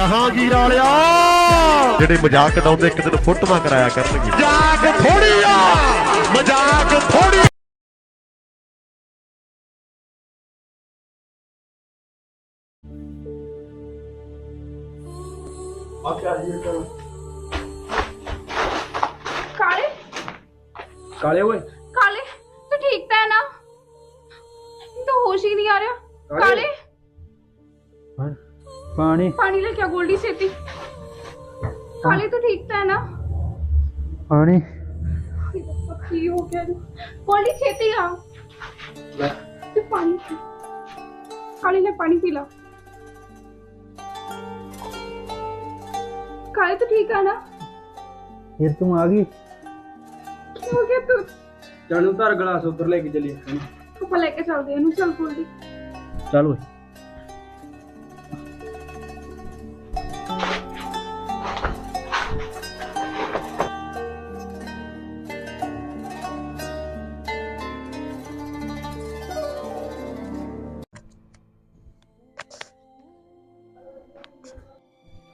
ਜਹਾਂਗੀਰ ਵਾਲਿਆ। ਜਿਹੜੇ ਮਜ਼ਾਕ ਉਡਾਉਂਦੇ ਇੱਕ ਦਿਨ ਫੋਟੋਆਂ ਕਰਾਇਆ ਕਰਨਗੇ। ਮਜ਼ਾਕ ਥੋੜੀ ਆ ਮਜ਼ਾਕ ਥੋੜੀ ਕਾਲੇ? ਕਾਲੇ ਓਏ। ਕਾਲੇ ਤੂੰ ਠੀਕ ਤਾਂ ਹੈ ਨਾ? ਤੂੰ ਹੋਸ਼ ਹੀ ਨਹੀਂ ਆ ਰਿਹਾ। ਕਾਲੇ। ਕਾਲੇ? ਪਾਣੀ। ਪਾਣੀ ਲੈ ਕੇ ਆ ਗੋਲਡੀ ਛੇਤੀ। ਕਾਲੇ ਤੂੰ ਠੀਕ ਤਾਂ ਹੈ ਨਾ। ਪਾਣੀ। ਕੀ ਹੋ ਗਿਆ? ਗੋਲਡੀ ਛੇਤੀ ਆ। ਤੂੰ ਪਾਣੀ ਪੀ। ਕਾਲੇ ਲੈ ਪਾਣੀ ਪੀ ਲਾ। ਕਾਲੇ ਤੂੰ ਠੀਕ ਹੈ ਨਾ। ਫਿਰ ਤੂੰ ਆ ਗਈ? ਕੀ ਹੋ ਗਿਆ ਤੂੰ? ਚਾਣੂ ਧਰ ਗਲਾਸ ਉੱਪਰ ਲੈ ਕੇ ਚਲੀ ਆਪਾਂ ਲੈ ਕੇ ਚੱਲਦੇ ਹਾਂ ਇਹਨੂੰ ਚੱਲ ਗੋਲਡੀ। ਚੱਲ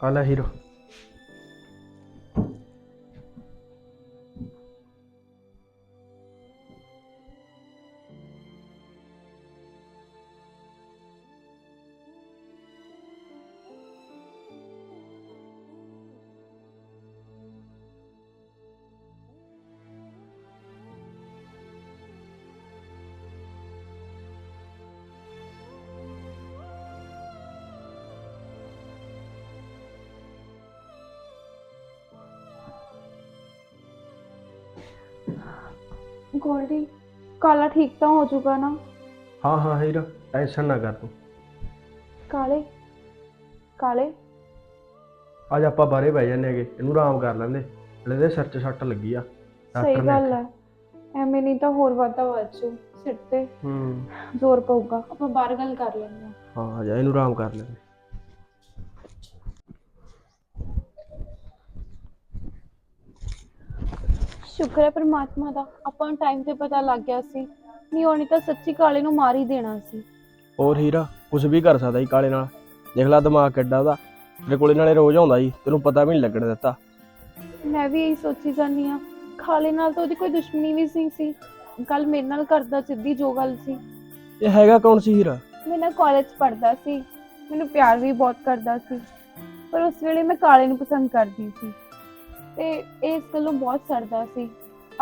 ਓਏ ਕਾਲਾ ਗੋਲਡੀ ਕਾਲਾ ਠੀਕ ਤਾਂ ਹੋ ਜਾਊਗਾ ਨਾ? ਹਾਂ ਹਾਂ ਹੀਰੋ ਟੈਨਸ਼ਨ ਨਾ ਕਰ ਤੂੰ। ਕਾਲੇ ਕਾਲੇ। ਅੱਜ ਆਪਾਂ ਬਾਹਰੇ ਬਹਿ ਜਾਂਦੇ ਹੈਗੇ ਇਹਨੂੰ ਆਰਾਮ ਕਰ ਲੈਂਦੇ। ਹਲੇ ਦੇ ਸਿਰ 'ਚ ਸੱਟ ਲੱਗੀ ਆ ਸਹੀ ਗੱਲ ਹੈ ਐਵੇਂ ਨਹੀਂ ਤਾਂ ਹੋਰ ਵਾਧਾ ਵਾਚੂ ਸਿਰ ਤੇ ਹੂੰ। ਜ਼ੋਰ ਪਊਗਾ। ਆਪਾਂ ਬਾਹਰ ਗੱਲ ਕਰ ਲੈਂਦੇ ਹਾਂ। ਹਾਂ ਜਾ ਇਹਨੂੰ ਆਰਾਮ ਕਰ ਲੈਂਦੇ। ਸ਼ੁਕਰ ਹੈ ਪ੍ਰਮਾਤਮਾ ਦਾ ਆਪਾਂ ਨੂੰ ਟਾਈਮ ਤੇ ਪਤਾ ਲੱਗ ਗਿਆ ਸੀ। ਨਹੀਂ ਉਹਨੇ ਤਾਂ ਸੱਚੀ ਕਾਲੇ ਨੂੰ ਮਾਰ ਹੀ ਦੇਣਾ ਸੀ। ਹੋਰ ਹੀਰਾ ਕੁਝ ਵੀ ਕਰ ਸਕਦਾ ਜੀ ਕਾਲੇ ਨਾਲ। ਦੇਖ ਲੈ ਦਿਮਾਗ ਕਿੱਡਾ ਉਹਦਾ। ਤੇਰੇ ਕੋਲੇ ਨਾਲੇ ਰੋਜ਼ ਆਉਂਦਾ ਜੀ ਤੈਨੂੰ ਪਤਾ ਵੀ ਨਹੀਂ ਲੱਗਣ ਦਿੱਤਾ। ਮੈਂ ਵੀ ਇਹੀ ਸੋਚੀ ਜਾਂਦੀ ਆ ਕਾਲੇ ਨਾਲ ਤਾਂ ਉਹਦੀ ਕੋਈ ਦੁਸ਼ਮਣੀ ਵੀ ਨਹੀਂ ਸੀ। ਕੱਲ ਮੇਰੇ ਨਾਲ ਕਰਦਾ ਸਿੱਧੀ ਜੋ ਗੱਲ ਸੀ। ਇਹ ਹੈਗਾ ਕੌਣ ਸੀ ਹੀਰਾ? ਮੈਂ ਨਾ ਕਾਲਜ ਪੜ੍ਹਦਾ ਸੀ। ਮੈਨੂੰ ਪਿਆਰ ਵੀ ਬਹੁਤ ਕਰਦਾ ਸੀ। ਪਰ ਉਸ ਵੇਲੇ ਮੈਂ ਕਾਲੇ ਨੂੰ ਪਸੰਦ ਕਰਦੀ ਸੀ। ਤੇ ਇਹ ਇਸ ਗੱਲੋਂ ਬਹੁਤ ਸੜਦਾ ਸੀ।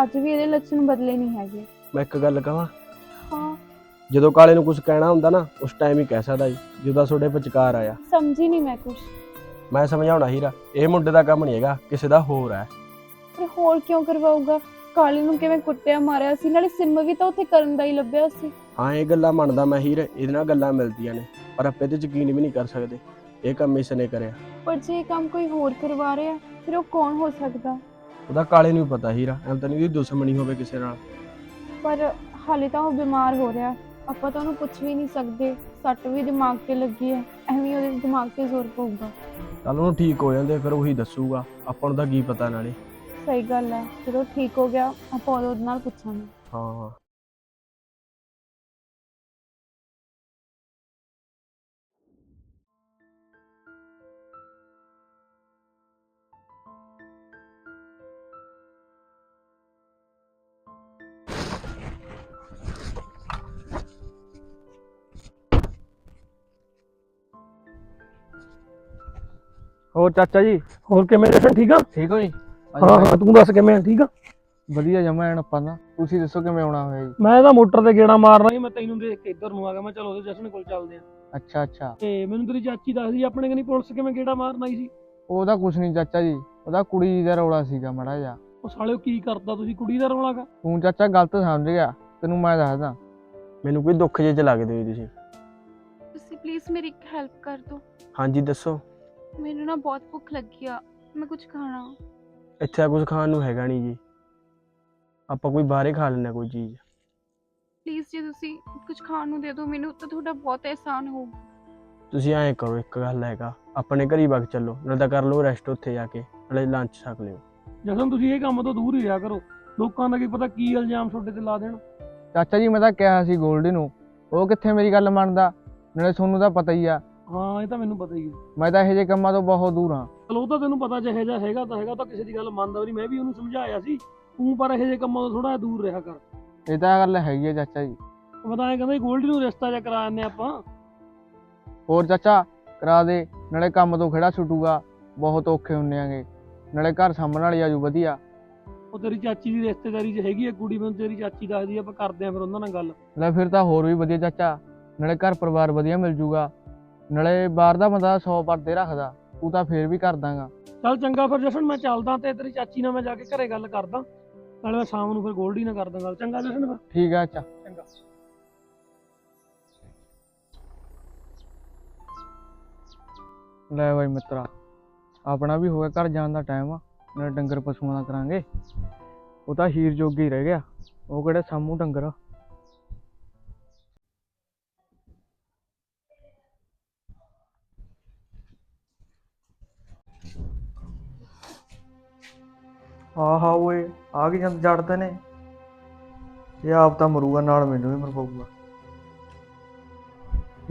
ਅੱਜ ਵੀ ਇਹਦੇ ਲੱਛਣ ਬਦਲੇ ਨਹੀਂ ਹੈਗੇ। ਮੈਂ ਇੱਕ ਗੱਲ ਕਹਾਂ ਹਾਂ। ਜਦੋਂ ਕਾਲੇ ਨੂੰ ਕੁਝ ਕਹਿਣਾ ਹੁੰਦਾ ਨਾ ਉਸ ਟਾਈਮ ਹੀ ਕਹਿ ਸਕਦਾ ਜੀ ਜਦੋਂ ਤੁਹਾਡੇ ਵਿਚਕਾਰ ਆਇਆ। ਸਮਝੀ ਨਹੀਂ ਮੈਂ ਕੁਛ। ਮੈਂ ਸਮਝਾਉਣਾ ਹੀਰਾ ਇਹ ਮੁੰਡੇ ਦਾ ਕੰਮ ਨਹੀਂ ਹੈਗਾ ਕਿਸੇ ਦਾ ਹੋਰ ਹੈ। ਪਰ ਹੋਰ ਕਿਉਂ ਕਰਵਾਊਗਾ? ਕਾਲੇ ਨੂੰ ਕਿਵੇਂ ਕੁੱਟਿਆ ਮਾਰਿਆ ਸੀ ਨਾਲੇ ਸਿਮ ਵੀ ਤਾਂ ਉੱਥੇ ਕਰਨ ਦਾ ਹੀ ਲੱਭਿਆ ਸੀ। ਹਾਂ ਇਹ ਗੱਲਾਂ ਮੰਨਦਾ ਮੈਂ ਹੀਰ ਇਹਦੇ ਨਾਲ ਗੱਲਾਂ ਮਿਲਦੀਆਂ ਨੇ ਪਰ ਆਪਾਂ 'ਚ ਯਕੀਨ ਵੀ ਨਹੀਂ ਕਰ ਸਕਦੇ। ਇਹ ਕੰਮ ਇਸ ਨੇ ਕਰਿਆ। ਪਰ ਜੇ ਇਹ ਕੰਮ ਕੋਈ ਹੋਰ ਕਰਵਾ ਰਿਹਾ ਫਿਰ ਉਹ ਕੌਣ ਹੋ ਸਕਦਾ? ਉਹਦਾ ਕਾਲੇ ਨੂੰ ਵੀ ਪਤਾ ਹੀਰਾ ਐਂ ਤਾਂ ਨਹੀਂ ਉਹਦੀ ਦੁਸ਼ਮਣੀ ਹੋਵੇ ਕਿਸੇ ਨਾਲ। ਪਰ ਹਾਲੇ ਤਾਂ ਉਹ ਬਿਮਾਰ ਹੋ ਰਿਹਾ। ਆਪਾਂ ਤਾਂ ਉਹਨੂੰ ਪੁੱਛ ਵੀ ਨਹੀਂ ਸਕਦੇ। ਸੱਟ ਵੀ ਦਿਮਾਗ ਤੇ ਲੱਗੀ ਹੈ। ਐਵੇਂ ਉਹਦੇ ਦਿਮਾਗ ਤੇ ਜ਼ੋਰ ਪਊਗਾ। ਕੱਲ ਉਹਨੂੰ ਠੀਕ ਹੋ ਜਾਂਦੇ ਫਿਰ ਉਹੀ ਦੱਸੂਗਾ। ਆਪਾਂ ਨੂੰ ਤਾਂ ਕੀ ਪਤਾ ਨਾਲੇ। ਸਹੀ ਗੱਲ ਹੈ। ਜਦੋਂ ਠੀਕ ਹੋ ਗਿਆ ਆਪਾਂ ਉਹਦੇ ਨਾਲ ਪੁੱਛਾਂਗੇ। ਹਾਂ। ਹੋਰ ਚਾਚਾ ਜੀ? ਹੋਰ ਕਿਵੇਂ ਜਸ਼ਨ ਠੀਕ ਆ? ਠੀਕ ਹੋ ਜੀ? ਹਾਂ ਹਾਂ ਤੂੰ ਦੱਸ ਕਿਵੇਂ ਆ ਠੀਕ ਆ? ਵਧੀਆ ਜਮਾ ਐਨ ਆਪਾਂ ਦਾ ਤੁਸੀਂ ਦੱਸੋ ਕਿਵੇਂ ਆਉਣਾ ਹੋਇਆ ਜੀ? ਮੈਂ ਤਾਂ ਮੋਟਰ ਤੇ ਗੇੜਾ ਮਾਰਨਾ ਸੀ ਮੈਂ ਤੈਨੂੰ ਦੇਖ ਕੇ ਇੱਧਰ ਨੂੰ ਆ ਗਿਆ ਮੈਂ ਚਲ ਉਹਦੇ ਜਸ਼ਨ ਕੋਲ ਚੱਲਦੇ ਆ ਅੱਛਾ ਅੱਛਾ। ਤੇ ਮੈਨੂੰ ਤੇਰੀ ਚਾਚੀ ਦੱਸਦੀ ਆਪਣੇ ਕਨੀ ਪੁਲਿਸ ਕਿਵੇਂ ਗੇੜਾ ਮਾਰਨ ਆਈ ਸੀ? ਉਹਦਾ ਕੁਛ ਨਹੀਂ ਚਾਚਾ ਜੀ ਉਹਦਾ ਕੁੜੀ ਦਾ ਰੌਲਾ ਸੀਗਾ ਮੜਾ ਜਾ ਉਹ ਸਾਲਿਓ ਕੀ ਕਰਦਾ ਤੁਸੀਂ ਕੁੜੀ ਦਾ ਰੌਲਾਗਾ ਤੂੰ ਚਾਚਾ ਗਲਤ ਸਮਝ ਗਿਆ ਤੈਨੂੰ ਮੈਂ ਦੱਸਦਾ। ਮੈਨੂੰ ਕੋਈ ਦੁੱਖ ਜੇ ਚ ਲੱਗਦੇ ਹੋ ਤੁਸੀਂ। ਤੁਸੀਂ ਪਲੀਜ਼ ਮੇਰੀ ਇੱਕ ਹੈਲਪ ਕਰ ਦਿਓ। ਹਾਂਜੀ ਦੱਸੋ। ਮੈਨੂੰ ਨਾ ਬਹੁਤ ਭੁੱਖ ਲੱਗੀ ਆ ਮੈਂ ਕੁਝ ਖਾਣਾ। ਇੱਥੇ ਕੁਝ ਖਾਣ ਨੂੰ ਹੈਗਾ ਨਹੀਂ ਜੀ। ਆਪਾਂ ਕੋਈ ਬਾਹਰੇ ਖਾ ਲੈਣਾ ਕੋਈ ਚੀਜ਼। ਪਲੀਜ਼ ਜੇ ਤੁਸੀਂ ਕੁਝ ਖਾਣ ਨੂੰ ਦੇ ਦਿਓ ਮੈਨੂੰ ਤਾਂ ਤੁਹਾਡਾ ਬਹੁਤ ਅਹਿਸਾਨ ਹੋਊਗਾ ਤੁਸੀਂ ਐਂ ਕਰੋ ਇੱਕ ਗੱਲ ਹੈਗਾ ਆਪਣੇ ਘਰੀ ਵਗ ਚੱਲੋ ਨਾਲੇ ਤਾਂ ਕਰ ਲਓ ਰੈਸਟ ਉੱਥੇ ਜਾ ਕੇ ਨਾਲੇ ਲੰਚ ਛਕ ਲਿਓ। ਜਸ਼ਨ ਤੁਸੀਂ ਇਹ ਕੰਮ ਤੋਂ ਦੂਰ ਹੀ ਰਿਹਾ ਕਰੋ। ਲੋਕਾਂ ਦਾ ਕੀ ਪਤਾ ਕੀ ਇਲਜ਼ਾਮ ਤੁਹਾਡੇ ਤੇ ਲਾ ਦੇਣ। ਚਾਚਾ ਜੀ ਮੈਂ ਤਾਂ ਕਿਹਾ ਸੀ ਗੋਲਡੀ ਨੂੰ ਉਹ ਕਿੱਥੇ ਮੇਰੀ ਗੱਲ ਮੰਨਦਾ? ਨਾਲੇ ਤੁਹਾਨੂੰ ਤਾਂ ਪਤਾ ਹੀ ਆ ਹਾਂ ਇਹ ਤਾਂ ਮੈਨੂੰ ਪਤਾ ਹੀ ਹੈ। ਮੈਂ ਤਾਂ ਇਹੋ ਜਿਹੇ ਕੰਮਾਂ ਤੋਂ ਬਹੁਤ ਦੂਰ ਹਾਂ। ਚਲੋ ਉਹ ਤਾਂ ਤੈਨੂੰ ਪਤਾ ਜਿਹੇ ਜਿਹਾ ਹੈਗਾ ਤਾਂ ਹੈਗਾ ਉਹ ਤਾਂ ਕਿਸੇ ਦੀ ਗੱਲ ਮੰਨਦਾ ਵੀ ਨਹੀਂ। ਮੈਂ ਵੀ ਉਹਨੂੰ ਸਮਝਾਇਆ ਸੀ। ਤੂੰ ਪਰ ਇਹੋ ਜਿਹੇ ਕੰਮਾਂ ਤੋਂ ਥੋੜਾ ਦੂਰ ਰਿਹਾ ਕਰ। ਇਹ ਤਾਂ ਗੱਲ ਹੈਗੀ ਹੈ ਚਾਚਾ ਜੀ। ਮੈਂ ਤਾਂ ਐਂ ਕਹਿੰਦਾ ਗੋਲਡੀ ਨੂੰ ਰਿਸ਼ਤਾ ਜਿਹਾ ਕਰਾ ਦਿੰਦੇ ਆਪਾਂ। ਹੋਰ ਚਾਚਾ ਕਰਾ ਦੇ। ਨਾਲੇ ਕੰਮ ਤੋਂ ਖੜਾ ਛੁੱਟੂਗਾ। ਬਹੁਤ ਔਖੇ ਹੁੰਨੇ ਆਂਗੇ। ਨਾਲੇ ਘਰ ਸਾਂਭਣ ਵਾਲੀ ਆਜੂ ਵਧੀਆ। ਉਹ ਤੇਰੀ ਚਾਚੀ ਦੀ ਰਿਸ਼ਤੇਦਾਰੀ 'ਚ ਹੈਗੀ ਹੈ ਕੁੜੀ ਮੈਨੂੰ ਤੇਰੀ ਚਾਚੀ ਦੱਸਦੀ ਆ, ਆਪਾਂ ਕਰਦੇ ਆਂ ਫਿਰ ਉਹਨਾਂ ਨਾਲ ਗੱਲ। ਲੈ ਫਿਰ ਤਾਂ ਹੋਰ ਵੀ ਵਧੀਆ ਚਾਚਾ। ਨਾਲੇ ਘਰ ਪਰਿਵਾਰ ਵਧੀਆ ਮਿਲ ਜੂਗਾ। ਨਾਲੇ ਬਾਹਰ ਦਾ ਬੰਦਾ 100 ਪਰਦੇ ਰੱਖਦਾ ਤੂੰ ਤਾਂ ਫੇਰ ਵੀ ਕਰ ਦਾਂਗਾ ਚੱਲ ਚੰਗਾ ਫਿਰ ਜਸ਼ਨ ਮੈਂ ਚੱਲਦਾ ਤੇ ਤੇਰੀ ਚਾਚੀ ਨਾਲ ਮੈਂ ਜਾ ਕੇ ਘਰੇ ਗੱਲ ਕਰਦਾ। ਨਾਲੇ ਮੈਂ ਸ਼ਾਮ ਨੂੰ ਫਿਰ ਗੋਲਡੀ ਨਾਲ ਕਰਦਾ ਗੱਲ। ਚੰਗਾ ਜਸ਼ਨ ਫਿਰ। ਠੀਕ ਆ ਚਾਚਾ ਚੰਗਾ। ਲੈ ਬਾਈ ਮਿੱਤਰਾ ਆਪਣਾ ਵੀ ਹੋ ਗਿਆ ਘਰ ਜਾਣ ਦਾ ਟਾਈਮ ਆ ਨਾਲੇ ਡੰਗਰ ਪਸ਼ੂਆਂ ਦਾ ਕਰਾਂਗੇ। ਉਹ ਤਾਂ ਹੀਰ ਜੋਗੀ ਰਹਿ ਗਿਆ ਉਹ ਕਿਹੜੇ ਸਾਮੂ ਡੰਗਰ ਆ। ਹਾਂ ਹਾਂ ਓਏ ਆ ਕੀ ਜੰਦ ਜੜਦੇ ਨੇ। ਇਹ ਆਪ ਤਾਂ ਮਰੂਗਾ ਨਾਲ ਮੈਨੂੰ ਵੀ ਮਰ ਪਊਗਾ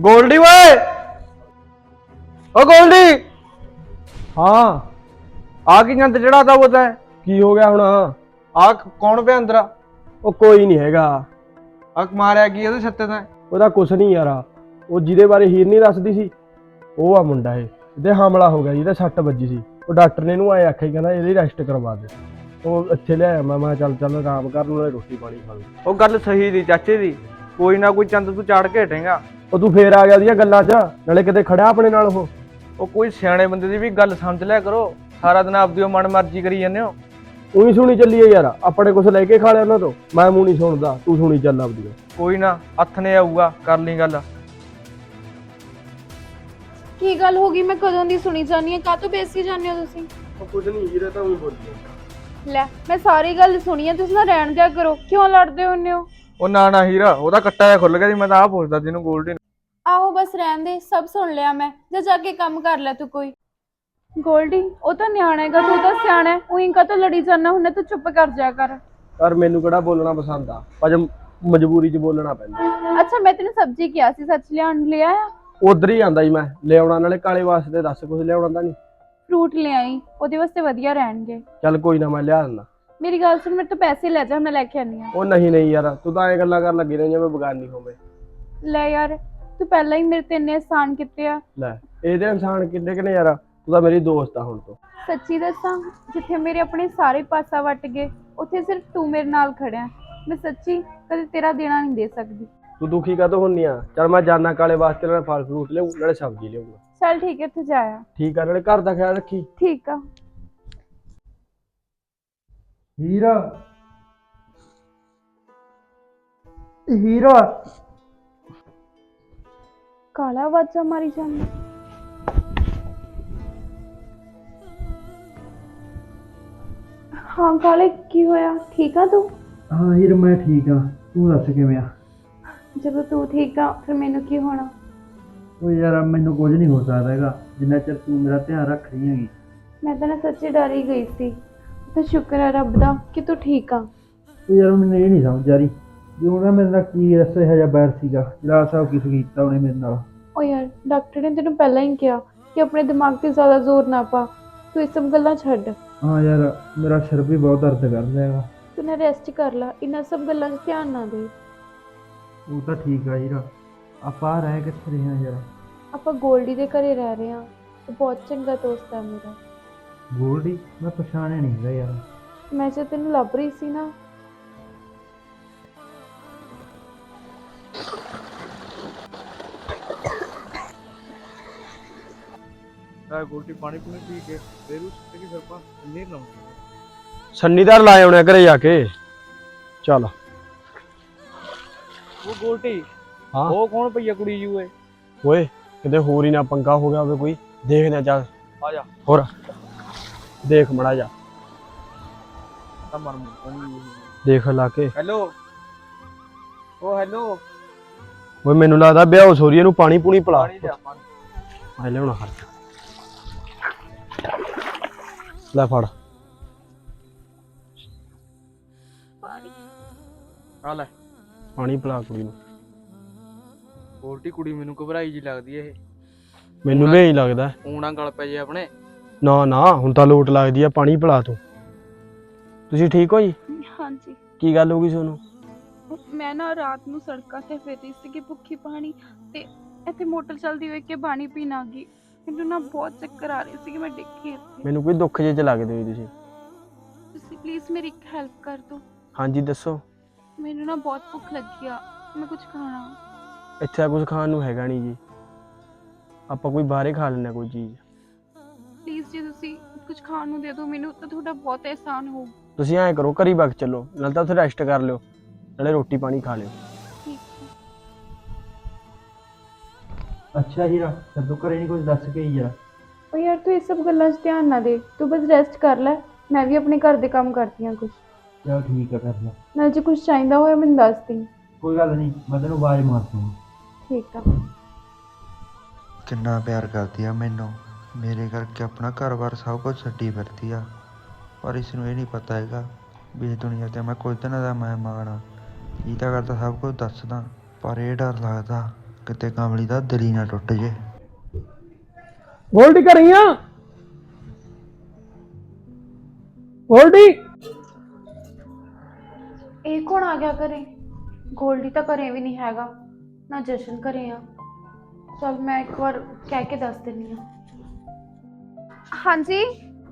ਗੋਲਡੀ ਓਏ! ਓ ਗੋਲਡੀ! ਹਾਂ ਆ ਕੀ ਜੰਦ ਜੜਾਦਾ ਉਹ ਤੈਂ। ਕੀ ਹੋ ਗਿਆ ਹੁਣ? ਆ ਕੌਣ ਪਿਆ ਅੰਦਰ? ਆ ਉਹ ਕੋਈ ਨਹੀਂ ਹੈਗਾ। ਆਹ ਮਾਰਿਆ ਕੀ ਉਹਦੇ ਛੱਤੇ ਤੈਂ? ਉਹਦਾ ਕੁਛ ਨਹੀਂ ਯਾਰ। ਉਹ ਜਿਹਦੇ ਬਾਰੇ ਹੀਰ ਨਹੀਂ ਦੱਸਦੀ ਸੀ। ਉਹ ਆ ਮੁੰਡਾ ਇਹ। ਇਹਦੇ ਹਮਲਾ ਹੋ ਗਿਆ ਜਿਹਦੇ ਸੱਟ ਵੱਜੀ ਸੀ। ਉਹ ਡਾਕਟਰ ਨੇ ਇਹਨੂੰ ਆਏ ਆਖਿਆ ਕਹਿੰਦਾ ਇਹਦੀ ਰੈਸਟ ਕਰਵਾ ਦੇ। ਉਹ ਇੱਥੇ ਲਿਆਇਆ ਮੈਂ ਮੈਂ ਕਿਹਾ ਚੱਲ ਚੱਲ ਆਰਾਮ ਕਰ ਨਾਲੇ ਰੋਟੀ ਪਾਣੀ ਖਾ ਲੂ ਉਹ ਗੱਲ ਸਹੀ ਦੀ ਚਾਚੇ ਦੀ ਕੋਈ ਨਾ ਕੋਈ ਚੰਦ ਤੂੰ ਚਾੜ ਕੇ ਹਟੇਗਾ। ਉਹ ਤੂੰ ਫੇਰ ਆ ਗਿਆ ਉਹਦੀਆਂ ਗੱਲਾਂ 'ਚ ਨਾਲੇ ਕਿਤੇ ਖੜਿਆ ਆਪਣੇ ਨਾਲ ਉਹ। ਉਹ ਕੋਈ ਸਿਆਣੇ ਬੰਦੇ ਦੀ ਵੀ ਗੱਲ ਸਮਝ ਲਿਆ ਕਰੋ ਸਾਰਾ ਦਿਨ ਆਪਦੀ ਓ ਮਨ ਮਰਜ਼ੀ ਕਰੀ ਜਾਂਦੇ ਹੋ। ਉਹੀ ਸੁਣੀ ਚੱਲੀਏ ਯਾਰ ਆਪਣੇ ਕੁਛ ਲੈ ਕੇ ਖਾ ਲਿਆ ਉਹਨਾਂ ਤੋਂ। ਮੈਂ ਮੂੰਹ ਨਹੀਂ ਸੁਣਦਾ ਤੂੰ ਸੁਣੀ ਚੱਲ ਆਪਦੀ ਕੋਈ ਨਾ ਹੱਥ ਨੇ ਆਊਗਾ ਕਰ ਲਈ ਗੱਲ। ਕੀ ਗੱਲ ਹੋ ਗਈ? ਮੈਂ ਕਦੋਂ ਦੀ ਸੁਣੀ ਜਾਨੀ ਆ ਕਾਹਤੋਂ ਬੇਸੀ ਜਾਂਦੇ ਹੋ ਤੁਸੀਂ? ਉਹ ਕੁਝ ਨਹੀਂ ਹੀਰੇ ਤਾਂ ਉਹੀ ਬੋਲੀ ਲੈ ਮੈਂ ਸਾਰੀ ਗੱਲ ਸੁਣੀ ਆ ਤੁਸੀਂ ਨਾ ਰਹਿਣ ਦਿਆ ਕਰੋ। ਕਿਉਂ ਲੜਦੇ ਹੁੰਨੇ ਹੋ? ਉਹ ਨਾ ਨਾ ਹੀਰਾ ਉਹਦਾ ਕੱਟਾ ਜਿਹਾ ਖੁੱਲ ਗਿਆ ਸੀ ਮੈਂ ਤਾਂ ਆਹ ਪੁੱਛਦਾ ਜਿਹਨੂੰ ਗੋਲਡੀ ਆਹੋ ਬਸ ਰਹਿਣ ਦੇ ਸਭ ਸੁਣ ਲਿਆ ਮੈਂ। ਜਾ ਜਾ ਕੇ ਕੰਮ ਕਰ ਲੈ ਤੂੰ ਕੋਈ। ਗੋਲਡੀ ਉਹ ਤਾਂ ਨਿਆਣਾ ਹੈਗਾ ਤੂੰ ਤਾਂ ਸਿਆਣਾ ਹੈ। ਉਹੀ ਕਾ ਤੋਂ ਲੜੀ ਜਾਣਾ ਹੁੰਨਾ ਤੂੰ ਚੁੱਪ ਕਰ ਜਾ ਕਰ। ਪਰ ਮੈਨੂੰ ਕਿਹੜਾ ਬੋਲਣਾ ਪਸੰਦ ਆ? ਪਰ ਮਜਬੂਰੀ 'ਚ ਬੋਲਣਾ ਪੈਂਦਾ। ਅੱਛਾ ਮੈਂ ਤੈਨੂੰ ਸਬਜ਼ੀ ਕਿਹਾ ਸੀ ਸੱਚ ਲਿਆਉਣ ਲਿਆ ਆ ਉਧਰ ਹੀ ਆਂਦਾ ਜੀ ਮੈਂ। ਲਿਆਉਣਾ ਨਾਲੇ ਕਾਲੇ ਵਾਸਤੇ ਦੱਸ ਕੁਝ ਲਿਆਉਣਾ ਤਾਂ ਨਹੀਂ। ਫਰੂਟ ਲਿਆਈ ਉਹਦੇ ਵਾਸਤੇ ਵਧੀਆ ਰਹਿਣਗੇ। ਚੱਲ ਕੋਈ ਨਾ ਮੈਂ ਲਿਆ ਦਿੰਦਾ। ਮੇਰੀ ਗੱਲ ਸੁਣ ਮੇਰੇ ਤੋਂ ਪੈਸੇ ਲੈ ਜਾ ਮੈਂ ਲੈ ਕੇ ਆਨੀ ਆ ਉਹ ਨਹੀਂ ਨਹੀਂ ਯਾਰ ਤੂੰ ਤਾਂ ਐ ਗੱਲਾਂ ਕਰਨ ਲੱਗੀ ਰਹੀ ਜਿਵੇਂ ਬਗਾਨੀ ਹੋਵੇ। ਲੈ ਯਾਰ ਤੂੰ ਪਹਿਲਾਂ ਹੀ ਮੇਰੇ ਤੇ ਇੰਨੇ ਆਸਾਨ ਕੀਤੇ ਆ। ਲੈ ਇਹਦੇ ਇਨਸਾਨ ਕਿੰਨੇ ਕਿਨੇ ਯਾਰ? ਤੂੰ ਤਾਂ ਮੇਰੀ ਦੋਸਤ ਆ ਹੁਣ ਤੋਂ। ਸੱਚੀ ਦੱਸਾਂ ਜਿੱਥੇ ਮੇਰੇ ਆਪਣੇ ਸਾਰੇ ਪਾਸਾ ਵੱਟ ਗਏ ਉੱਥੇ ਸਿਰਫ ਤੂੰ ਮੇਰੇ ਨਾਲ ਖੜਿਆ ਮੈਂ ਸੱਚੀ ਕਦੇ ਤੇਰਾ ਦੇਣਾ ਨਹੀਂ ਦੇ ਸਕਦੀ। ਤੂੰ ਦੁਖੀ ਕਾਹਤੋਂ ਹੁੰਨੀ ਆ? ਚੱਲ ਮੈਂ ਜਾਨਾ ਕਾਲੇ ਵਾਸਤੇ ਨਾਲੇ ਫਲ ਫਰੂਟ ਲਿਆਉਂ ਨਾਲੇ ਸਬਜ਼ੀ ਲਿਆਉਂਗਾ ਚੱਲ ਠੀਕ ਹੈ ਤੂੰ ਜਾਇਆ। ਠੀਕ ਆ ਨਾਲੇ ਘਰ ਦਾ ਖਿਆਲ ਰੱਖੀ। ਠੀਕ ਆ। ਹੀਰਾ। ਹੀਰਾ। ਕਾਲਾ ਵਾਜਾ ਮਾਰੀ ਜਾਂਦਾ। ਹਾਂ ਕਾਲੇ ਕੀ ਹੋਇਆ? ਠੀਕ ਆ ਤੂੰ? ਹਾਂ ਹੀਰ ਮੈਂ ਠੀਕ ਆ। ਤੂੰ ਦੱਸ ਕਿਵੇਂ ਆ? ਜਦੋਂ ਤੂੰ ਠੀਕ ਆ ਫਿਰ ਮੈਨੂੰ ਕੀ ਹੋਣਾ? ਉਹ ਯਾਰ ਮੈਨੂੰ ਕੁਝ ਨਹੀਂ ਹੋ ਸਕਦਾ ਹੈਗਾ। ਜਿੰਨਾ ਚਿਰ ਤੂੰ ਮੇਰਾ ਧਿਆਨ ਰੱਖ ਰਹੀ ਹੈਗੀ। ਮੈਂ ਤਾਂ ਨਾ ਸੱਚੀ ਡਰ ਹੀ ਗਈ ਸੀ। ਤੇ ਸ਼ੁਕਰ ਹੈ ਰੱਬ ਦਾ ਕਿ ਤੂੰ ਠੀਕ ਆ। ਉਹ ਯਾਰ ਮੈਨੂੰ ਇਹ ਨਹੀਂ ਸਮਝ ਆ ਰਹੀ ਵੀ ਉਹਨਾਂ ਮੇਰੇ ਨਾਲ ਕੀ ਰਸਾ ਇਹੋ ਜਿਹਾ ਬੈਰ ਸੀਗਾ। ਜਿਹੜਾ ਸਭ ਕਿਸ ਕੀਤਾ ਉਹਨੇ ਮੇਰੇ ਨਾਲ? ਓ ਯਾਰ ਡਾਕਟਰ ਨੇ ਤੈਨੂੰ ਪਹਿਲਾਂ ਹੀ ਕਿਹਾ ਕਿ ਆਪਣੇ ਦਿਮਾਗ ਤੇ ਜ਼ਿਆਦਾ ਜ਼ੋਰ ਨਾ ਪਾ। ਤੂੰ ਇਹ ਸਭ ਗੱਲਾਂ ਛੱਡ। ਹਾਂ ਯਾਰ ਮੇਰਾ ਸਿਰ ਵੀ ਬਹੁਤ ਦਰਦ ਕਰਦਾ ਹੈਗਾ। ਤੂੰ ਨਾ ਰੈਸਟ ਕਰ ਲੈ। ਇਹਨਾਂ ਸਭ ਗੱਲਾਂ 'ਚ ਧਿਆਨ ਨਾ ਦੇ। ਉਹ ਤਾਂ ਠੀਕ ਆ ਹੀਰਾ ਆਪਾਂ ਰਹਿ ਕਿੱਥੇ ਰਹੇ ਹਾਂ ਯਾਰ? ਆਪਾਂ ਗੋਲਡੀ ਦੇ ਘਰੇ ਰਹਿ ਰਹੇ ਹਾਂ। ਉਹ ਬਹੁਤ ਚੰਗਾ ਦੋਸਤ ਹੈ ਮੇਰਾ। ਗੋਲਡੀ? ਮੈਂ ਪਛਾਣਿਆ ਨਹੀਂ ਹੈਗਾ ਯਾਰ। ਮੈਂ ਜਦ ਤੈਨੂੰ ਲੱਭ ਰਹੀ ਸੀ ਨਾ। ਤਾਂ ਗੋਲਡੀ ਪਾਣੀ ਪੂਣੀ ਪੀ ਕੇ ਫੇਰ ਉਸ ਤੇ ਕੀ ਸਰਪਾ ਨਹੀਂ ਲਾਉਂਦਾ ਸੰਨੀਦਾਰ ਲਾਏ ਆਉਣੇ ਘਰੇ ਜਾ ਕੇ। ਚੱਲ। ਉਹ ਗੋਲਡੀ ਹਾਂ। ਉਹ ਕੌਣ ਪਈਆ ਕੁੜੀ ਜੂ ਏ ਓਏ ਕਿਤੇ ਹੋਰ ਹੀ ਨਾ ਪੰਗਾ ਹੋ ਗਿਆ ਹੋਵੇ ਕੋਈ। ਦੇਖਦੇ ਆ ਚੱਲ ਆ ਜਾ। ਹੋਰ। ਦੇਖ ਮੜਾ ਜਾ। ਤਾਂ ਮਰ ਮੁੰਨੀ ਦੇਖ ਲਾ ਕੇ। ਹੈਲੋ ਉਹ ਹੈਲੋ ਓਏ ਮੈਨੂੰ ਲੱਗਦਾ ਵਿਆਹ ਸੋਰੀ ਇਹਨੂੰ ਪਾਣੀ ਪੂਣੀ ਪਿਲਾ। ਪਾਣੀ ਲਿਆ ਪਾਣੀ ਆ ਲਿਆਉਣਾ ਖਰਚ ਲੈ ਫੜ। ਆ ਲੈ। ਪਾਣੀ ਪਿਲਾ ਕੁੜੀ ਨੂੰ। ਗੋਲਡੀ ਕੁੜੀ ਮੈਨੂੰ ਘਬਰਾਈ ਜੀ ਲੱਗਦੀ ਇਹ। ਮੈਨੂੰ ਵੀ ਇਹੀ ਲੱਗਦਾ। ਊਣਾ ਗਲ ਪੈ ਜੇ ਆਪਣੇ। ਨਾ ਨਾ ਹੁਣ ਤਾਂ ਲੋਟ ਲੱਗਦੀ ਆ ਪਾਣੀ ਪਿਲਾ ਤੂੰ। ਤੁਸੀਂ ਠੀਕ ਹੋ ਜੀ? ਹਾਂਜੀ। ਕੀ ਗੱਲ ਹੋ ਗਈ ਤੁਹਾਨੂੰ? ਮੈਂ ਨਾ ਰਾਤ ਨੂੰ ਸੜਕਾਂ ਤੇ ਫਿਰ ਰਹੀ ਸੀ ਕਿ ਭੁੱਖੀ ਪਾਣੀ ਤੇ ਇੱਥੇ ਮੋਟਰ ਚੱਲਦੀ ਵੇਖ ਕੇ ਪਾਣੀ ਪੀਣ ਆ ਗਈ। ਮੈਨੂੰ ਨਾ ਬਹੁਤ ਚੱਕਰ ਆ ਰਹੇ ਸੀ ਕਿ ਮੈਂ ਡਿੱਗੀ ਇੱਥੇ। ਮੈਨੂੰ ਕੋਈ ਦੁੱਖ ਜੇ ਚ ਲੱਗਦੇ ਹੋ ਤੁਸੀਂ। ਤੁਸੀਂ ਪਲੀਜ਼ ਮੇਰੀ ਹੈਲਪ ਕਰ ਦਿਓ। ਹਾਂਜੀ ਦੱਸੋ। ਮੈਨੂੰ ਨਾ ਬਹੁਤ ਭੁੱਖ ਲੱਗੀ ਆ। ਮੈਂ ਕੁਝ ਖਾਣਾ। ਇੱਥੇ ਕੁਝ ਖਾਣ ਨੂੰ ਹੈਗਾ ਨਹੀਂ ਜੀ। ਆਪਾਂ ਕੋਈ ਬਾਹਰੇ ਖਾ ਲੈਣਾ ਕੋਈ ਚੀਜ਼। ਪਲੀਜ਼ ਜੇ ਤੁਸੀਂ ਕੁਝ ਖਾਣ ਨੂੰ ਦੇ ਦਿਓ ਮੈਨੂੰ ਤਾਂ ਤੁਹਾਡਾ ਬਹੁਤ ਅਹਿਸਾਨ ਹੋਊ। ਤੁਸੀਂ ਐਂ ਕਰੋ ਘਰੀ ਵਗ ਚੱਲੋ ਨਾਲ ਤਾਂ ਉੱਥੇ ਰੈਸਟ ਕਰ ਲਿਓ ਨਾਲੇ ਰੋਟੀ ਪਾਣੀ ਖਾ ਲਿਓ। ਠੀਕ ਹੈ। ਅੱਛਾ ਹੀਰਾ ਤੂੰ ਘਰੇ ਨਹੀਂ ਕੁਝ ਦੱਸ ਕੇ ਹੀ ਯਾਰ। ਉਹ ਯਾਰ ਤੂੰ ਇਹ ਸਭ ਗੱਲਾਂ 'ਚ ਧਿਆਨ ਨਾ ਦੇ ਤੂੰ ਬਸ ਰੈਸਟ ਕਰ ਲੈ ਮੈਂ ਵੀ ਆਪਣੇ ਘਰ ਦੇ ਕੰਮ ਕਰਦੀ ਹਾਂ ਕੁਝ ਚਲ ਠੀਕ ਆ ਕਰਨਾ ਨਾਲ ਜੇ ਕੁਝ ਚਾਹੀਦਾ ਹੋਇਆ ਮੈਨੂੰ ਦੱਸ ਦੀ। ਕੋਈ ਗੱਲ ਨਹੀਂ ਮੈਂ ਤੈਨੂੰ ਆਵਾਜ਼ ਮਾਰ ਦੂੰਗਾ। ਠੀਕ ਆ। ਕਿੰਨਾ ਪਿਆਰ ਕਰਦੀ ਆ ਮੈਨੂੰ। ਮੇਰੇ ਕਰਕੇ ਆਪਣਾ ਘਰ-ਬਾਰ ਸਭ ਕੁਝ ਛੱਡੀ ਫਿਰਦੀ ਆ। ਪਰ ਇਸ ਨੂੰ ਇਹ ਨਹੀਂ ਪਤਾ ਹੈਗਾ ਵੀ ਇਹ ਦੁਨੀਆ ਤੇ ਮੈਂ ਕੁਝ ਦਿਨ ਦਾ ਮਹਿਮਾਨ ਆ। ਇਹ ਤਾਂ ਕਰਦਾ ਸਭ ਕੁਝ ਦੱਸਦਾ ਪਰ ਇਹ ਡਰ ਲੱਗਦਾ ਕਿਤੇ ਕਮਲੀ ਦਾ ਦਿਲ ਹੀ ਨਾ ਟੁੱਟ ਜੇ। ਗੋਲਡੀ ਕਰੀਆਂ ਗੋਲਡੀ ਇਹ ਕੌਣ ਆ ਗਿਆ ਘਰੇ? ਗੋਲਡੀ ਤਾਂ ਘਰੇ ਵੀ ਨਹੀਂ ਹੈਗਾ। ਨਾ ਜਸ਼ਨ ਘਰੇ ਆ। ਚਲ ਮੈਂ ਇੱਕ ਵਾਰ ਕਹਿ ਕੇ ਦੱਸ ਦਿੰਨੀ ਆ। ਹਾਂਜੀ?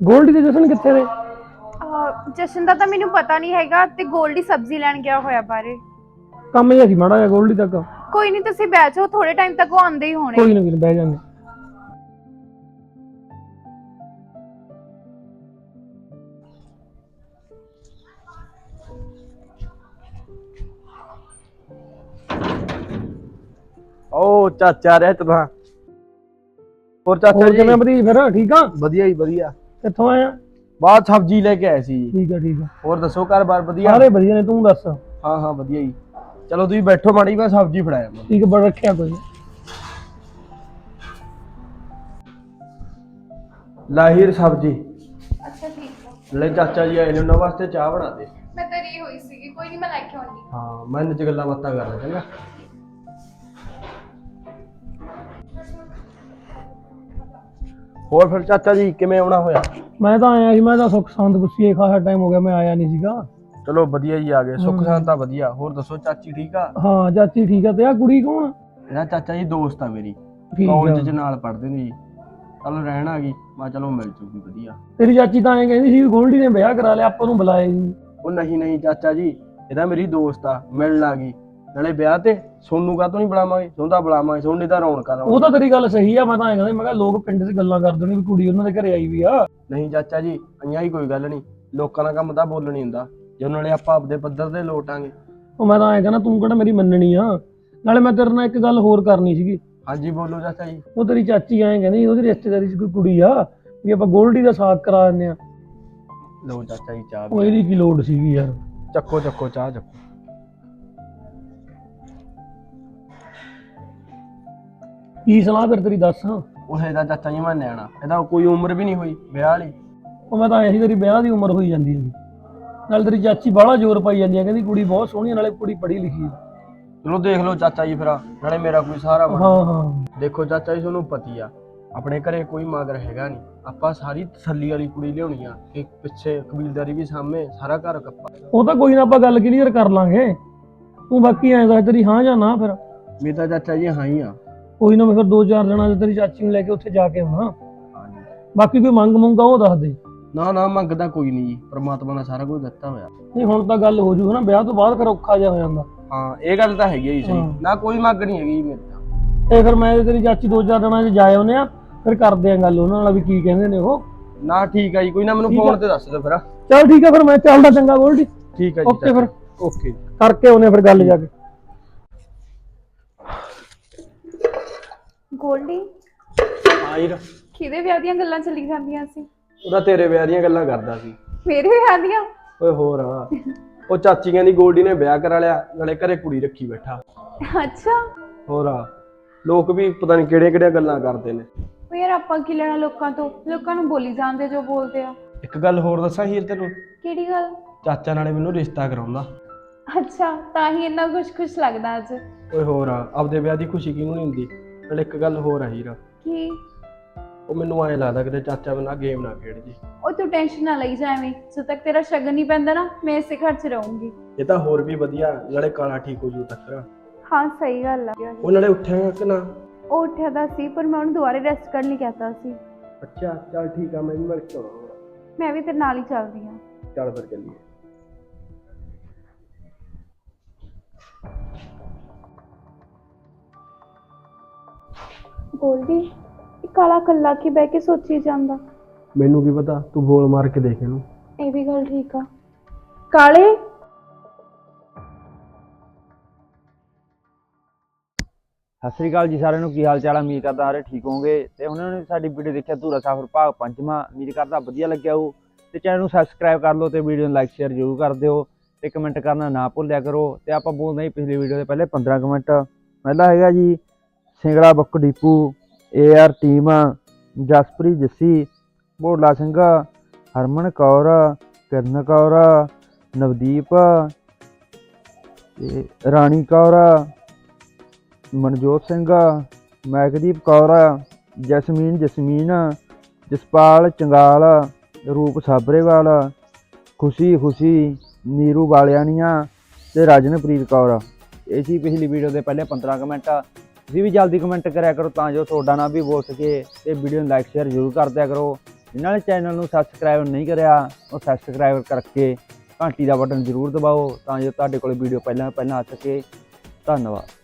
ਗੋਲਡੀ ਦੇ ਜਸ਼ਨ ਕਿੱਥੇ ਨੇ? ਅਹ ਜਸ਼ਨ ਦਾ ਤਾਂ ਮੈਨੂੰ ਪਤਾ ਨਹੀਂ ਹੈਗਾ ਤੇ ਗੋਲਡੀ ਸਬਜ਼ੀ ਲੈਣ ਗਿਆ ਹੋਇਆ ਬਾਰੇ। ਕੰਮ ਜਿਹਾ ਸੀ ਮਾੜਾ ਜਿਹਾ ਗੋਲਡੀ ਤੱਕ। ਕੋਈ ਨਹੀਂ ਤੁਸੀਂ ਬੈਠ ਥੋੜੇ ਟਾਈਮ ਤੱਕ ਉਹ ਆਉਂਦੇ ਹੀ ਹੋਣੇ। ਕੋਈ ਨਾ ਵੀਰ ਬਹਿ ਜਾਂਦੇ। ਓ ਚਾਚਾ ਰਹਿ ਤੂੰ ਹੋਰ ਚਾਚਾ ਜੀ? ਕਿਵੇਂ ਬਦੀ ਫਿਰ ਠੀਕ ਆ? ਵਧੀਆ ਹੀ ਵਧੀਆ। ਕਿੱਥੋਂ ਆਇਆ ਬਾਅਦ ਸਬਜ਼ੀ ਲੈ ਕੇ ਆਏ ਸੀ ਠੀਕ ਆ ਠੀਕ ਆ। ਹੋਰ ਦੱਸੋ ਘਰ-ਬਾਰ ਵਧੀਆ? ਸਾਰੇ ਵਧੀਆ ਨੇ ਤੂੰ ਦੱਸ। ਹਾਂ ਹਾਂ ਵਧੀਆ ਹੀ ਚਲੋ ਤੁਸੀਂ ਬੈਠੋ ਮਾੜੀ ਮੈਂ ਸਬਜ਼ੀ ਫੜਾਇਆ ਠੀਕ ਬੜ ਰੱਖਿਆ ਕੋਈ। ਲਾਹੀਰ ਸਬਜ਼ੀ। ਅੱਛਾ ਠੀਕ ਆ। ਲੈ ਚਾਚਾ ਜੀ ਆਏ ਨੇ ਉਹਨਾਂ ਵਾਸਤੇ ਚਾਹ ਬਣਾ ਦੇ। ਮੈਂ ਤਰੀ ਹੋਈ ਸੀਗੀ ਕੋਈ ਨਹੀਂ ਮੈਂ ਲੈ ਕੇ ਆਉਂਦੀ। ਹਾਂ ਮੈਂ ਇਹਨਾਂ ਚ ਗੱਲਾਂ ਬਾਤਾਂ ਕਰ ਲਾਂ ਚੰਗਾ। ਹੋਰ ਫਿਰ ਚਾਚਾ ਜੀ ਕਿਵੇਂ ਆਉਣਾ ਹੋਇਆ? ਮੈਂ ਤਾਂ ਆਇਆ ਸੀ ਮੈਂ ਤਾਂ ਸੁੱਖ ਸੰਦ ਗੁੱਸੀਏ ਖਾਸਾ ਟਾਈਮ ਹੋ ਗਿਆ ਮੈਂ ਆਇਆ ਨਹੀਂ ਸੀਗਾ। ਚਲੋ ਵਧੀਆ ਜੀ ਆ ਗਏ ਸੁੱਖ ਸ਼ਾਂਤ ਤਾਂ ਵਧੀਆ। ਹੋਰ ਦੱਸੋ ਚਾਚੀ ਠੀਕ ਆ? ਹਾਂ ਚਾਚੀ ਠੀਕ ਆ ਤੇ ਆ ਕੁੜੀ ਕੌਣ? ਇਹਦਾ ਚਾਚਾ ਜੀ ਦੋਸਤ ਆ ਮੇਰੀ। ਠੀਕ ਕਾਲਜ ਚ ਨਾਲ ਪੜ੍ਹਦੇ ਨੇ ਜੀ। ਚਲ ਰਹਿਣ ਆ ਗਈ ਮੈਂ ਕਿਹਾ ਚਲੋ ਮਿਲ ਜੂਗੀ ਵਧੀਆ। ਤੇਰੀ ਚਾਚੀ ਤਾਂ ਐਂ ਕਹਿੰਦੀ ਸੀ ਵੀ ਗੋਲਡੀ ਨੇ ਵਿਆਹ ਕਰਾ ਲਿਆ ਆਪਾਂ ਨੂੰ ਬੁਲਾਇਆ ਹੀ ਨਹੀਂ। ਉਹ ਨਹੀਂ ਨਹੀਂ ਚਾਚਾ ਜੀ ਇਹਦਾ ਮੇਰੀ ਦੋਸਤ ਆ ਮਿਲਣ ਆ ਗਈ। ਨਾਲੇ ਵਿਆਹ ਤੇ ਸੋਨੂੰ ਕਾਹਤੋਂ ਨਹੀਂ ਬੁਲਾਵਾਂਗੇ? ਸੋਨੂੰ ਤਾਂ ਬੁਲਾਵਾਂਗੇ ਸੋਨੇ ਤਾਂ ਰੌਣਕਾਂ ਉਹ ਲਾਉਣਗੇ। ਤਾਂ ਤੇਰੀ ਗੱਲ ਸਹੀ ਆ ਮੈਂ ਤਾਂ ਐਂ ਕਹਿੰਦਾ ਮੈਂ ਕਿਹਾ ਲੋਕ ਪਿੰਡ 'ਚ ਗੱਲਾਂ ਕਰਦੇ ਨੇ ਵੀ ਕੁੜੀ ਉਹਨਾਂ ਦੇ ਘਰੇ ਆਈ ਵੀ ਆ। ਨਹੀਂ ਚਾਚਾ ਜੀ ਅੰਨ੍ਹਾਂ ਹੀ ਕੋਈ ਗੱਲ ਨਹੀਂ। ਲੋਕਾਂ ਦਾ ਕੰਮ ਤਾਂ ਬੋਲਣ ਹੀ ਹੁੰਦਾ। ਜੇ ਨਾਲੇ ਆਪਾਂ ਆਪਦੇ ਪੱਧਰ ਤੇ ਲੋਟਾਂਗੇ। ਉਹ ਮੈਂ ਤਾਂ ਐਂ ਕਹਿੰਦਾ ਤੂੰ ਕਿਹੜਾ ਮੇਰੀ ਮੰਨਣੀ ਆ? ਨਾਲੇ ਮੈਂ ਤੇਰੇ ਨਾਲ ਇੱਕ ਗੱਲ ਹੋਰ ਕਰਨੀ ਸੀਗੀ। ਹਾਂਜੀ ਬੋਲੋ ਚਾਚਾ ਜੀ। ਉਹ ਤੇਰੀ ਚਾਚੀ ਐਂ ਕਹਿੰਦੀ ਉਹਦੀ ਰਿਸ਼ਤੇਦਾਰੀ 'ਚ ਕੋਈ ਕੁੜੀ ਆ ਵੀ ਆਪਾਂ ਗੋਲਡੀ ਦਾ ਸਾਥ ਕਰਾ ਦਿੰਦੇ ਆ। ਲਓ ਚਾਚਾ ਜੀ ਚਾਹ ਉਹ। ਇਹਦੀ ਕੀ ਲੋੜ ਸੀਗੀ ਯਾਰ? ਚੱਕੋ ਚੱਕੋ ਚਾਹ ਚੱਕੋ। ਕੀ ਸਲਾਹ ਫਿਰ ਤੇਰੀ ਦੱਸ? ਉਹ ਇਹਦਾ ਚਾਚਾ ਜੀ ਮੈਂ ਨਿਆਣਾ ਇਹਦਾ ਕੋਈ ਉਮਰ ਵੀ ਨਹੀਂ ਹੋਈ ਵਿਆਹ ਵਾਲੀ। ਉਹ ਮੈਂ ਤਾਂ ਇਹੀ ਤੇਰੀ ਵਿਆਹ ਦੀ ਉਮਰ ਹੋਈ ਜਾਂਦੀ ਹੈ ਨਾਲ ਤੇਰੀ ਚਾਚੀ ਬਾਹਲਾ ਜ਼ੋਰ ਪਾਈ ਜਾਂਦੀ ਹੈ ਕਹਿੰਦੀ ਕੁੜੀ ਬਹੁਤ ਸੋਹਣੀ ਹੈ, ਨਾਲੇ ਕੁੜੀ ਪੜ੍ਹੀ ਲਿਖੀ ਹੈ। ਚਲੋ ਦੇਖ ਲਓ ਚਾਚਾ ਜੀ ਫਿਰ ਨਾਲੇ ਮੇਰਾ ਕੋਈ ਸਹਾਰਾ ਬਣ। ਹਾਂ ਹਾਂ। ਦੇਖੋ ਚਾਚਾ ਜੀ ਤੁਹਾਨੂੰ ਪਤੀ ਆ ਆਪਣੇ ਘਰੇ ਕੋਈ ਮਗਰ ਹੈਗਾ ਨਹੀਂ। ਆਪਾਂ ਸਾਰੀ ਤਸੱਲੀ ਵਾਲੀ ਕੁੜੀ ਲਿਆਉਣੀ ਆ ਕਿ ਪਿੱਛੇ ਕਬੀਲਦਾਰੀ ਵੀ ਸਾਹਮਣੇ ਸਾਰਾ ਘਰ ਕੱਪਾ। ਉਹ ਤਾਂ ਕੋਈ ਨਾ ਆਪਾਂ ਗੱਲ ਕਲੀਅਰ ਕਰ ਲਾਂਗੇ। ਤੂੰ ਬਾਕੀ ਐਂ ਦੱਸ ਤੇਰੀ ਹਾਂ ਜਾਂ ਨਾ ਫਿਰ। ਮੇਰਾ ਤਾਂ ਚਾਚਾ ਜੀ ਹਾਂ ਹੀ ਆ। ਕੋਈ ਨਾ ਮੈਂ ਫਿਰ ਦੋ ਚਾਰ 'ਚ ਤੇਰੀ ਚਾਚੀ ਨੂੰ ਲੈ ਕੇ ਉੱਥੇ ਜਾ ਕੇ ਆਉਣਾ। ਹਾਂਜੀ। ਬਾਕੀ ਕੋਈ ਮੰਗ ਮੁੰਗਾ ਉਹ ਦੱਸ ਦੇ। ਨਾ ਨਾ ਮੰਗਦਾ ਕੋਈ ਨਹੀਂ ਜੀ। ਪ੍ਰਮਾਤਮਾ ਨੇ ਸਾਰਾ ਕੁਝ ਦਿੱਤਾ ਹੋਇਆ। ਨਹੀਂ ਹੁਣ ਤਾਂ ਗੱਲ ਹੋ ਜੂ ਹਨਾ ਵਿਆਹ ਤੋਂ ਬਾਅਦ ਫਿਰ ਔਖਾ ਜਿਹਾ ਹੋ ਜਾਂਦਾ। ਹਾਂ ਇਹ ਗੱਲ ਤਾਂ ਹੈਗੀ ਜੀ ਸਹੀ। ਹਾਂ। ਨਾ ਕੋਈ ਮੰਗ ਨਹੀਂ ਹੈਗੀ ਜੀ ਮੇਰੇ ਤਾਂ। ਤੇ ਫਿਰ ਮੈਂ ਤੇ ਤੇਰੀ ਚਾਚੀ ਦੋ ਚਾਰ ਦਿਨਾਂ 'ਚ ਜਾ ਆਉਨੇ ਆ ਫਿਰ ਕਰਦੇ ਆ ਗੱਲ ਉਹਨਾਂ ਨਾਲ ਵੀ ਕੀ ਕਹਿੰਦੇ ਨੇ ਉਹ। ਨਾ ਠੀਕ ਆ ਜੀ ਕੋਈ ਨਾ ਮੈਨੂੰ। ਫੋਨ ਤੇ ਦੱਸ ਦਿਓ ਫਿਰ। ਚੱਲ ਠੀਕ ਆ ਫਿਰ ਮੈਂ ਚੱਲਦਾ ਚੰਗਾ ਗੋਲਡੀ। ਠੀਕ ਆ ਜੀ ਓਕੇ ਫਿਰ। ਓਕੇ ਕਰਕੇ ਆਉਨੇ ਆ ਫਿਰ ਗੱਲ ਜਾ ਕੇ। ਗੋਲਡੀ? ਹਾਂ ਜੀ। ਕਿਹਦੇ ਵਿਆਹ ਦੀਆਂ ਗੱਲਾਂ ਚੱਲੀ ਜਾਂਦੀਆਂ ਸੀ? ਉਹਦਾ ਤੇਰੇ ਵਿਆਹ ਦੀਆਂ ਗੱਲਾਂ ਕਰਦਾ ਸੀ। ਮੇਰੇ ਵਿਆਹ ਦੀਆਂ? ਓਏ ਹੋਰ ਆ। ਉਹ ਚਾਚੀ ਕਹਿੰਦੀ ਗੋਲਡੀ ਨੇ ਵਿਆਹ ਕਰਾ ਲਿਆ ਨਾਲੇ ਘਰੇ ਕੁੜੀ ਰੱਖੀ ਬੈਠਾ। ਅੱਛਾ। ਹੋਰ ਆ। ਲੋਕ ਵੀ ਪਤਾ ਨਹੀਂ ਕਿਹੜੀਆਂ ਕਿਹੜੀਆਂ ਗੱਲਾਂ ਕਰਦੇ ਨੇ। ਉਹ ਯਾਰ ਆਪਾਂ ਕੀ ਲੈਣਾ ਲੋਕਾਂ ਤੋਂ? ਲੋਕਾਂ ਨੂੰ ਬੋਲੀ ਜਾਂਦੇ ਜੋ ਬੋਲਦੇ ਆ। ਇੱਕ ਗੱਲ ਹੋਰ ਦੱਸਾਂ ਹੀਰ ਤੈਨੂੰ? ਕਿਹੜੀ ਗੱਲ? ਚਾਚਾ ਨਾਲੇ ਮੈਨੂੰ ਰਿਸ਼ਤਾ ਕਰਾਉਂਦਾ। ਅੱਛਾ ਤਾਂ ਹੀ ਇੰਨਾ ਕੁਛ ਖੁਸ਼ ਲੱਗਦਾ ਅੱਜ। ਓਏ ਹੋਰ ਆ। ਆਪਦੇ ਵਿਆਹ ਦੀ ਖੁਸ਼ੀ ਕਿਹਨੂੰ ਨਹੀਂ ਹੁੰਦੀ? ਨਾਲੇ ਇੱਕ ਗੱਲ ਹੋਰ ਆ ਹੀਰ। ਕੀ? ਉਹ ਮੈਨੂੰ ਐਂ ਲੱਗਦਾ ਕਿਤੇ ਚਾਚਾ ਮੇਰੇ ਨਾਲ ਗੇਮ ਨਾ ਖੇਡ ਜੀ। ਉਹ ਤੂੰ ਟੈਨਸ਼ਨ ਨਾ ਲਈ ਜਾ ਐਵੇਂ। ਜਦ ਤੱਕ ਤੇਰਾ ਸ਼ਗਨ ਨਹੀਂ ਪੈਂਦਾ ਨਾ ਮੈਂ ਇਸੇ ਘਰ 'ਚ ਰਹੂੰਗੀ। ਇਹ ਤਾਂ ਹੋਰ ਵੀ ਵਧੀਆ ਨਾਲੇ ਕਾਲਾ ਠੀਕ ਹੋ ਜੂ ਤੱਕ ਹਾਂ ਸਹੀ ਗੱਲ ਆ। ਉਹ ਨਾਲੇ ਉੱਠਿਆ ਕਿ ਨਾ? ਉਹ ਉੱਠਿਆ ਦਾ ਸੀ ਪਰ ਮੈਂ ਉਹਨੂੰ ਦੁਬਾਰੇ ਰੈਸਟ ਕਰਨ ਲਈ ਕਹਤਾ ਸੀ। ਅੱਛਾ ਚੱਲ ਠੀਕ ਆ ਮੈਂ ਵੀ ਮਿਲ ਕੇ ਆਉਣਾ ਮੈਂ ਵੀ ਤੇਰੇ ਨਾਲ ਹੀ ਚੱਲਦੀ ਹਾਂ। ਚੱਲ ਫਿਰ ਚੱਲੀਏ। ਗੋਲਡੀ ਇਹ ਕਾਲਾ ਕੱਲਾ ਕੀ ਬਹਿ ਕੇ ਸੋਚੀ ਜਾਂਦਾ? ਮੈਨੂੰ ਕੀ ਪਤਾ? ਤੂੰ ਬੋਲ ਮਾਰ ਕੇ ਦੇਖ ਇਹਨੂੰ। ਇਹ ਵੀ ਗੱਲ ਠੀਕ ਆ। ਕਾਲੇ? ਸਤਿ ਸ੍ਰੀ ਅਕਾਲ ਜੀ ਸਾਰਿਆਂ ਨੂੰ। ਕੀ ਹਾਲ ਚਾਲ ਆ? ਉਮੀਦ ਕਰਦਾ ਸਾਰੇ ਠੀਕ ਹੋਵੋਗੇ। ਤੇ ਉਹਨਾਂ ਨੇ ਸਾਡੀ ਵੀਡੀਓ ਦੇਖਿਆ ਧੂਰਾ ਸਫ਼ਰ ਭਾਗ ਪੰਜਵਾਂ। ਉਮੀਦ ਕਰਦਾ ਵਧੀਆ ਲੱਗਿਆ ਹੋ ਤੇ ਚੈਨਲ ਨੂੰ ਸਬਸਕ੍ਰਾਈਬ ਕਰ ਲਓ ਤੇ ਵੀਡੀਓ ਨੂੰ ਲਾਈਕ ਸ਼ੇਅਰ ਜ਼ਰੂਰ ਕਰ ਦਿਓ। ਤੇ ਕਮੈਂਟ ਕਰਨਾ ਨਾ ਭੁੱਲਿਆ ਕਰੋ। ਤੇ ਆਪਾਂ ਬੋਲਦੇ ਹਾਂ ਪਿਛਲੀ ਵੀਡੀਓ ਦੇ ਪਹਿਲੇ 15 ਕਮੈਂਟ ਪਹਿਲਾ ਹੈਗਾ ਜੀ Singhra book depot AR team, Jaspreet Jassi, Bhola Singh, Harman Kaur, Kiran Kaur, Navdeep, ਤੇ ਰਾਣੀ ਕੌਰ, ਮਨਜੋਤ ਸਿੰਘ, ਮੈਕਦੀਪ ਕੌਰ, ਜਸਮੀਨ ਜਸਮੀਨ, ਜਸਪਾਲ ਚੰਗਾਲ, ਰੂਪ ਸਾਬਰੇਵਾਲ, ਖੁਸ਼ੀ ਖੁਸ਼ੀ, ਨੀਰੂ ਵਾਲਿਆਣੀਆਂ ਤੇ ਰਾਜਨਪ੍ਰੀਤ ਕੌਰ। ਇਹ ਸੀ ਪਿਛਲੀ ਵੀਡੀਓ ਦੇ ਪਹਿਲੇ 15 ਕਮੈਂਟ ਤੁਸੀਂ ਵੀ ਜਲਦੀ ਕਮੈਂਟ ਕਰਿਆ ਕਰੋ ਤਾਂ ਜੋ ਤੁਹਾਡਾ ਨਾਮ ਵੀ ਬੋਲ ਸਕੇ ਤੇ ਵੀਡੀਓ ਨੂੰ ਲਾਈਕ ਸ਼ੇਅਰ ਜ਼ਰੂਰ ਕਰ ਦਿਆ ਕਰੋ। ਜਿਨ੍ਹਾਂ ਨੇ ਚੈਨਲ ਨੂੰ ਸਬਸਕ੍ਰਾਈਬ ਨਹੀਂ ਕਰਿਆ, ਉਹ ਸਬਸਕ੍ਰਾਈਬ ਕਰਕੇ ਘੰਟੀ ਦਾ ਬਟਨ ਜ਼ਰੂਰ ਦਬਾਓ ਤਾਂ ਜੋ ਤੁਹਾਡੇ ਕੋਲ ਵੀਡੀਓ ਪਹਿਲਾਂ ਪਹਿਲਾਂ ਆ ਸਕੇ। ਧੰਨਵਾਦ।